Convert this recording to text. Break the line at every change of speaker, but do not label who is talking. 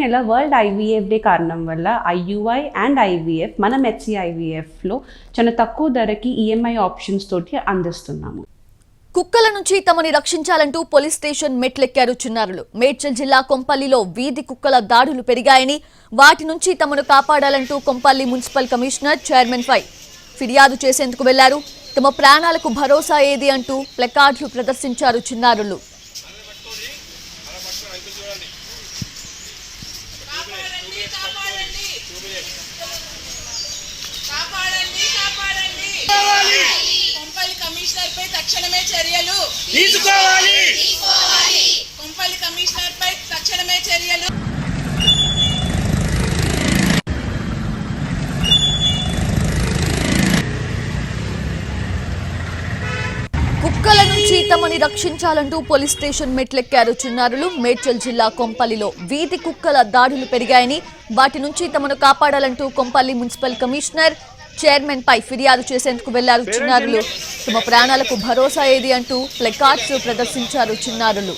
నెల world IVF day కారణం వల్ల ఐయుఐ అండ్ ఐవీఎఫ్ మనం హెచ్సిఐవీఎఫ్లో చాలా తక్కువ ధరకి ఈఎంఐ ఆప్షన్స్ తోటి అందిస్తున్నాము.
కుక్కల నుంచి తమని రక్షించాలంటూ పోలీస్ స్టేషన్ మెట్లెక్కారు చిన్నారులు. మేడ్చల్ జిల్లా కొంపల్లిలో వీధి కుక్కల దాడులు పెరిగాయని వాటి నుంచి తమను కాపాడాలంటూ కొంపల్లి మున్సిపల్ కమిషనర్ చైర్మన్ పై ఫిర్యాదు చేసేందుకు వెళ్ళారు. తమ ప్రాణాలకు భరోసా ఏది అంటూ ప్లకార్డులు ప్రదర్శించారు చిన్నారులు
కాపాడండి కాపాడండి కాపాడండి కాపాడండి. కొంపల్లి కమిషనర్ పై తక్షణమే చర్యలు.
తీసుకోవాలి.
కొంపల్లి కమిషనర్ పై తక్షణమే చర్యలు.
కుక్కల నుంచి తమని రక్షించాలంటూ పోలీస్ స్టేషన్ మెట్లెక్కారు చిన్నారులు. మేడ్చల్ జిల్లా కొంపల్లిలో వీధి కుక్కల దాడులు పెరిగాయని వాటి నుంచి తమను కాపాడాలంటూ కొంపల్లి మున్సిపల్ కమిషనర్ చైర్మన్ పై ఫిర్యాదు చేసేందుకు వెళ్ళారు చిన్నారులు. తమ ప్రాణాలకు భరోసా ఏది అంటూ ప్లెకార్డ్స్ ప్రదర్శించారు చిన్నారులు.